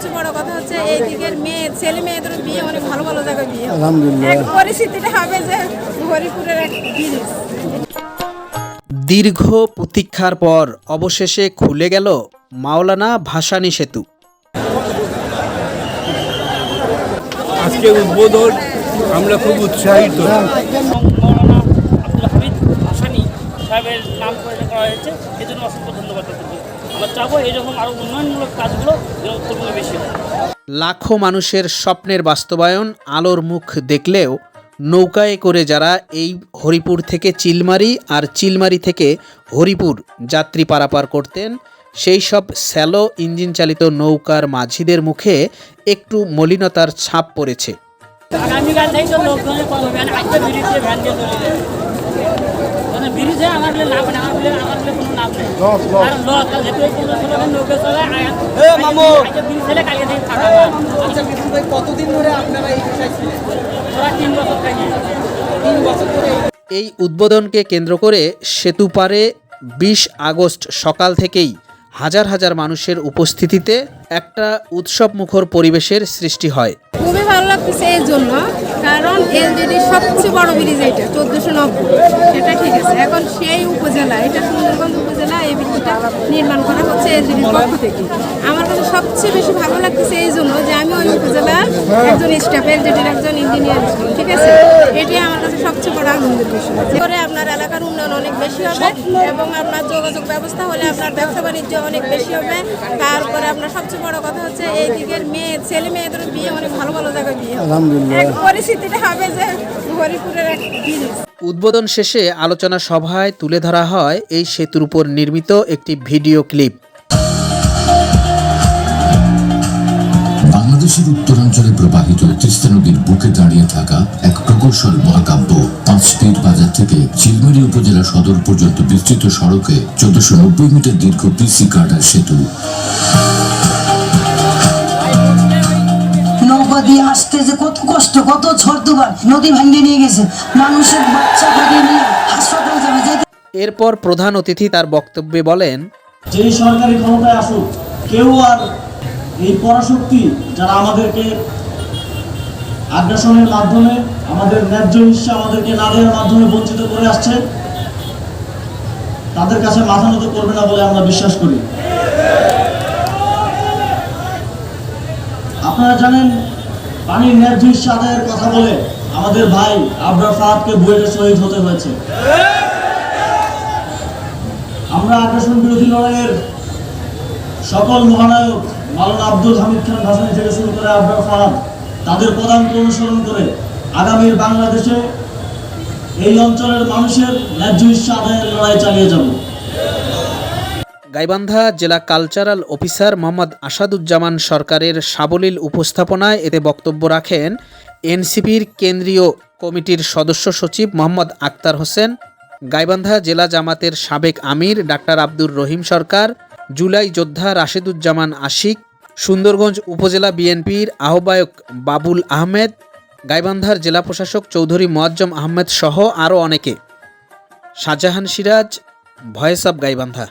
সবচেয়ে বড় কথা হচ্ছে এই দিকের মেয়ে ছেলে মেয়েদের বিয়ে অনেক ভালো ভালো জায়গায় বিয়ে। এক পরিস্থিতিটা হবে যে হরিপুরের এক ব্রিজ দীর্ঘ প্রতীক্ষার পর অবশেষে খুলে গেল মাওলানা ভাসানী সেতু। আজকে উদ্বোধন আমরা খুব উৎসাহিত মৌলানা আব্দুল হামিদ হাসানি সাহেবের নাম করে করা হয়েছে এজন্য অসংখ্য ধন্যবাদ আমরা চাবো এইরকম আরও উন্নয়নমূলক কাজগুলো উত্তরবঙ্গে বেশি হয়। লাখো মানুষের স্বপ্নের বাস্তবায়ন আলোর মুখ দেখলেও নৌকায় করে যারা এই হরিপুর থেকে চিলমারি আর চিলমারি থেকে হরিপুর যাত্রী পারাপার করতেন সেই সব স্যালো ইঞ্জিন চালিত নৌকার মাঝিদের মুখে একটু মলিনতার ছাপ পড়েছে। আগামীকাল থেকে তো লোকজনের কম আজকে ব্রিজ ভ্যান দিয়ে চলে যায় ব্রিজে আমার বলে লাভ নেই আমার বলে আমার বলে কোনো লাভ নেই। আর লস। কাল যেহেতু এই পনেরো ষোলো জন নৌকা চলে আজকে ব্রিজ ছেলে কালকে থেকে থাকা আচ্ছা ভাই কতদিন ধরে আপনারা এই পেশায় ছিলেন? ওরা তিন বছর থেকে। তিন বছর ধরে এই উদ্বোধনকে কেন্দ্র করে সেতু পারে বিশ আগস্ট সকাল থেকেই হাজার হাজার মানুষের উপস্থিতিতে একটা উৎসবমুখর পরিবেশের সৃষ্টি হয়। খুবই ভালো লাগতেছে এই জন্য কারণ এলজিডির সবচেয়ে বড় ব্রিজ এইটা চোদ্দোশো নব্বই সেটা ঠিক আছে এখন সেই উপজেলা এটা সুন্দরগঞ্জ উপজেলা এই ব্রিজটা নির্মাণ করা পক্ষ থেকে। আমার কাছে সবচেয়ে বেশি ভালো লাগতেছে এই জন্য যে আমি ওই উপজেলার একজন স্টাফ এলজিডির একজন ইঞ্জিনিয়ার ঠিক আছে? এটি আমার কাছে সবচেয়ে বড় আনন্দের বিষয়। করে আপনার এলাকার উন্নয়ন অনেক বেশি হবে এবং আপনার যোগাযোগ ব্যবস্থা হলে আপনার ব্যবসা বাণিজ্য অনেক বেশি হবে। তারপরে আপনার সবচেয়ে বড় কথা হচ্ছে এই দিকের মেয়ে ছেলে মেয়েদের বিয়ে অনেক ভালো ভালো জায়গায় বিয়ে। এক পরিস্থিতিটা হবে যে হরিপুরের এক উদ্বোধন শেষে আলোচনা সভায় তুলে ধরা হয় এই সেতুর উপর নির্মিত একটি ভিডিও ক্লিপ। বাংলাদেশের উত্তরাঞ্চলে প্রবাহিত তিস্তা নদীর বুকে দাঁড়িয়ে থাকা এক প্রকৌশল মহাকাব্য পাঁচ পীর বাজার থেকে চিলমারি উপজেলা সদর পর্যন্ত বিস্তৃত সড়কে চোদ্দশো নব্বই মিটার দীর্ঘ পিসি কার্ডার সেতু। নৌকা দিয়ে আসতে যে কত কষ্ট কত ঝড় দুবার নদী ভাঙ্গে নিয়ে গেছে। মানুষের বাচ্চা কাটিয়ে নিয়ে হাসপাতালে যাবে যেতে এরপর প্রধান অতিথি তার বক্তব্যে বলেন যেই সরকারি ক্ষমতায় আসুক কেউ আর এই পরাশক্তি যারা আমাদেরকে আগ্রাসনের মাধ্যমে, আমাদের ন্যায্য হিস্সা আমাদেরকে না দেওয়ার মাধ্যমে বঞ্চিত করে আসছে, তাদের কাছে মাথা নত করবে না বলে আমরা বিশ্বাস করি। আপনারা জানেন, পানির ন্যায্য হিস্সা আদায়ের কথা বলে আমাদের ভাই আবরার ফাহাদকে বুয়েটে শহীদ হতে হয়েছে। আমরা আগ্রাসন বিরোধী লড়াইয়ের সকল মহানায়ক মাওলানা আব্দুল হামিদ খান ভাসানি থেকে শুরু করে আবরার ফাহাদ তাদের পদাঙ্ক অনুসরণ করে আগামীর বাংলাদেশে এই অঞ্চলের মানুষের ন্যায্য হিস্সা আদায়ের লড়াই চালিয়ে যাব। গাইবান্ধা জেলা কালচারাল অফিসার মোহাম্মদ আসাদুজ্জামান সরকারের সাবলীল উপস্থাপনায় এতে বক্তব্য রাখেন এনসিপির কেন্দ্রীয় কমিটির সদস্য সচিব মোহাম্মদ আক্তার হোসেন, গাইবান্ধা জেলা জামাতের সাবেক আমির ডাক্তার আব্দুর রহিম সরকার জুলাই যোদ্ধা রাশেদুজ্জামান আশিক, সুন্দরগঞ্জ উপজেলা বিএনপির আহ্বায়ক বাবুল আহমেদ, গাইবান্ধার জেলা প্রশাসক চৌধুরী মোয়াজ্জম আহমেদ সহ আরও অনেকে। Shahjahan Siraj, voice of Gaibandha.